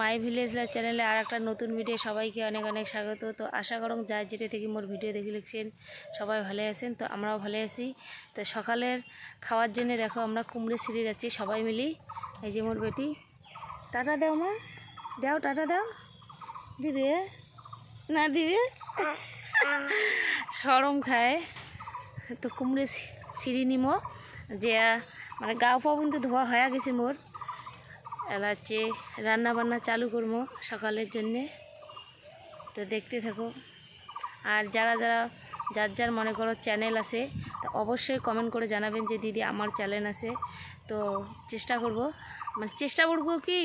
My village life চ্যানেলে আর একটা নতুন ভিডিও সবাইকে অনেক অনেক স্বাগত। তো আশা করং যার যেটা থেকে মোর ভিডিও দেখে লিখছেন সবাই ভালো আছেন, তো আমরাও ভালো আছি। তো সকালের খাওয়ার জন্য দেখো আমরা কুমড়ে সিঁড়ি যাচ্ছি সবাই মিলি। এই যে মোর বেটি। টাটা দাও মা। দাও, টাটা দাও। দিবে না দিবে সরম খায়। তো কুমড়ে সিঁড়ি নিমো। যে মানে গাও পাও কিন্তু ধোয়া হয়ে গেছে মোর। এলা হচ্ছে রান্না বান্না চালু করব সকালের জন্যে। তো দেখতে থাকো। আর যারা যারা, যার যার মনে করো চ্যানেল আছে, তো অবশ্যই কমেন্ট করে জানাবেন যে দিদি আমার চ্যানেল আছে। তো চেষ্টা করব। মানে চেষ্টা করব কি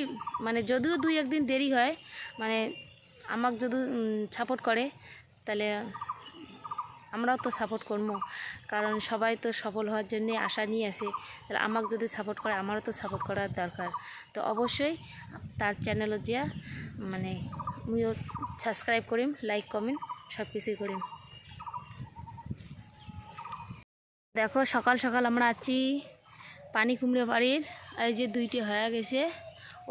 মানে যদিও দুই, একদিন দেরি হয় মানে আমাকে যদি সাপোর্ট করে, তাহলে আমরাও তো সাপোর্ট করব কারণ সবাই তো সফল হওয়ার জন্য আশা নিয়ে আসে তাহলে আমাকে যদি সাপোর্ট করে, আমারও তো সাপোর্ট করার দরকার। তো অবশ্যই তার চ্যানেলও যা মানে মুইও সাবস্ক্রাইব করিম লাইক কমেন্ট সব কিছুই করিম। দেখো, সকাল সকাল আমরা আছি পানি কুমড়ে বাড়ির। এই যে দুইটি হয়ে গেছে।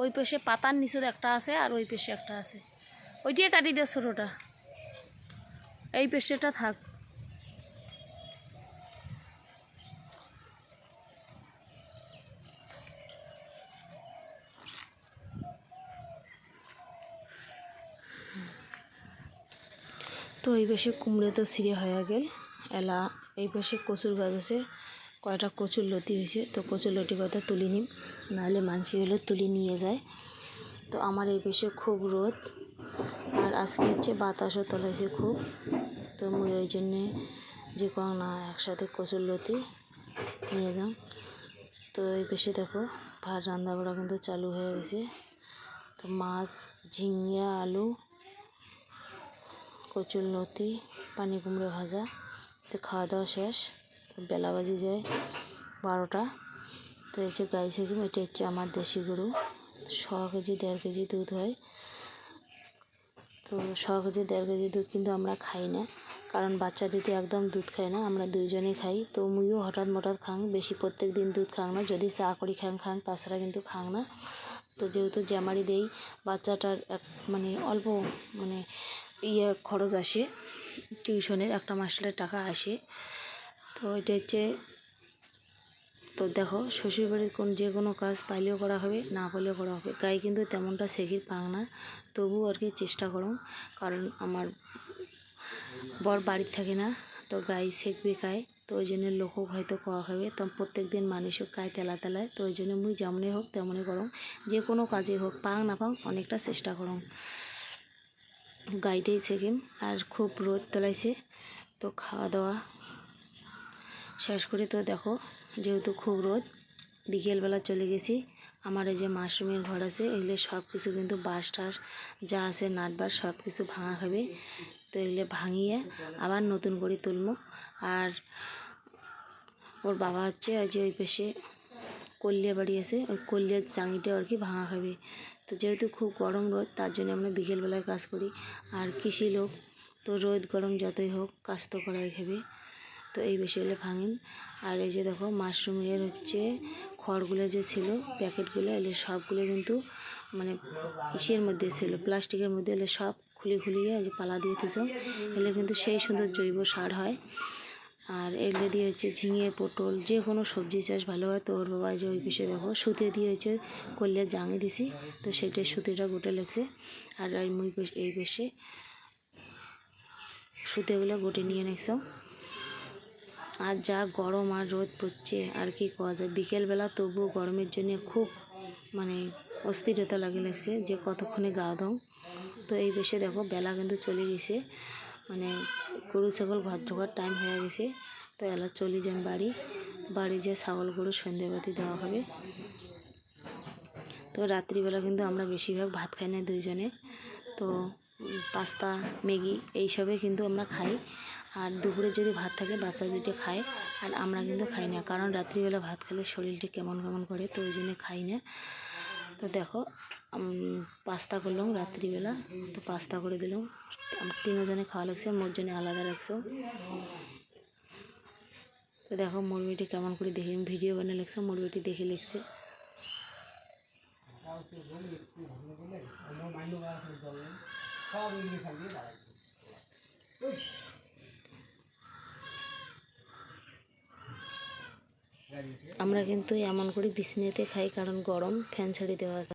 ওই পাশে পাতার নিচে একটা আছে আর ওই পাশে একটা আছে। ওইটিয়ে কাটি দে ছোটোটা। এই পেশেটা থাক। তো এই পাশে কুমড়ো তো ছিঁড়ে হয়ে গেল। এলা, এই পাশে কচুর গাছ আছে। কয়টা কচুর লতি হয়েছে, তো কচুর লতি কয়টা তুলি নিম। নাহলে মানসি হলে তুলি নিয়ে যায়। তো আমার এই পাশে খুব রোদ। আর আজকে হচ্ছে বাতাসও তোলাইছে খুব। তো মুই ওই জন্যে যে কং না, একসাথে কচুর লতি নিয়ে যাম। তো এই পাশে দেখো, ভাত রান্না বাড়া কিন্তু চালু হয়ে গেছে। তো মাছ ঝিঙ্গা আলু কচুর লতি পানি কুমড়ো ভাজা, তো খাওয়া দাওয়া শেষ বেলা বাজি যায় বারোটা। তো এই যে গাই সেকিম এটা হচ্ছে আমার দেশি গরু, ছ কেজি, দেড় কেজি দুধ হয়। তো ছ কেজি, দেড় কেজি দুধ কিন্তু আমরা খাই না। কারণ বাচ্চা দুটি একদম দুধ খায় না, আমরা দুইজনেই খাই। তো মুইও হঠাৎ মঠাৎ খাং, বেশি প্রত্যেক দিন দুধ খাং না, যদি চা করি খাং খাং, তাছাড়া কিন্তু খাং না। তো যেহেতু জ্যামারি দেই, বাচ্চাটার এক মানে অল্প মানে ইয়ে খরচ আসে, টিউশনের একটা মাস্টারের টাকা আসে। তো এটা হচ্ছে, তো দেখো, শ্বশুরবাড়ির কোন যে কোনো কাজ পাইলেও করা হবে, না পাইলেও করা হবে। গায়ে কিন্তু তেমনটা শেখির পাং না তবু আর কি চেষ্টা করো কারণ আমার বর বাড়ির থাকে না, তো গাই শেখবে গায়ে তো ওই জন্য লোকও হয়তো খাওয়া খাবে। তো প্রত্যেক দিন মানুষও গায়ে তেলা তেলায়, তো ওই জন্য মুই যেমনই হোক তেমনই করো যে কোনো কাজে হোক, পাং না পাং, অনেকটা চেষ্টা করো গাইডেই শেখিম, আর খুব রোদ তোলাইছে, তো খাওয়া দাওয়া শেষ করে তো দেখো, যেহেতু খুব রোদ, বিকেলবেলা চলে গেছি। আমার এই যে মাশরুমের ঘর আছে, এগুলো সব কিছু কিন্তু বাঁশ টাস যা আছে নাট বাস সব কিছু ভাঙা খাবে। তো এগুলো ভাঙিয়ে আবার নতুন করে তুলবো। আর ওর বাবা হচ্ছে ওই যে ওই পেশে কল্যা বাড়ি আছে, ওই কল্যার চাঙিটা আর কি ভাঙা খাবে। তো যেহেতু খুব গরম রোদ, তার জন্য আমরা বিকেলবেলায় কাজ করি। আর কৃষি লোক, তো রোদ গরম যতই হোক, কাজ তো করাই খাবে। তো এই হলে ভাঙিন। আর এই যে দেখো মাশরুমের হচ্ছে খড়গুলো যে ছিল, প্যাকেটগুলো এলে সবগুলো কিন্তু মানে ইসের মধ্যে ছিল, প্লাস্টিকের মধ্যে এলে সব খুলে খুলিয়ে যে পালা দিয়ে দিত এলে কিন্তু সেই সুন্দর জৈব সার হয়। আর এগুলো দিয়ে হচ্ছে ঝিঙে, পটল, যে কোনো সবজি চাষ ভালো হয়, তো ওর বাবা যে ওই পিসে দেখো, সুতে দিয়ে হচ্ছে করলে জাঙে দিছি, তো সেটা সুতিটা গোটে লাগছে। আর এই মুই এই পেশে সুতেগুলো গোটে নিয়ে নিছো আর যা গরম আর রোদ পড়ছে, আর কি করা যায়, বিকেলবেলা তবুও গরমের জন্য খুব মানে অস্থিরতা লাগে লাগছে যে কতক্ষণে গা দাও তো এই বেশে দেখো, বেলা কিন্তু চলে গেছে। মানে গরু, ছাগল ঘর ঢোকার টাইম হয়ে গেছে। তো এলা চলে যান বাড়ি। বাড়ি যে ছাগল, গরু সন্ধেবাতি দেওয়া হবে। তো রাত্রিবেলা কিন্তু আমরা বেশিরভাগ ভাত খাই না দুইজনে। তো পাস্তা, ম্যাগি এইসবে কিন্তু আমরা খাই। আর দুপুরে যদি ভাত থাকে, বাচ্চা দুটো খায়। আর আমরা কিন্তু খাই না। কারণ রাত্রিবেলা ভাত খেলে শরীরটা কেমন কেমন করে, তো ওই জন্য খাই না। তো দেখো পাস্তা করলাম রাত্রিবেলা। তো পাস্তা করে দিলাম। আমার তিনজনে খাওয়া লাগছে মোর জন্য আলাদা লাগছে তো দেখো মুরগিটি কেমন করে দেখে। ভিডিও বানিয়ে লাগছে মুরগিটি দেখে লিখছে। খাওয়া আমরা কিন্তু এমন করে বিছনিতে খাই কারণ গরম ফ্যান ছাড়ি দেওয়া আছে।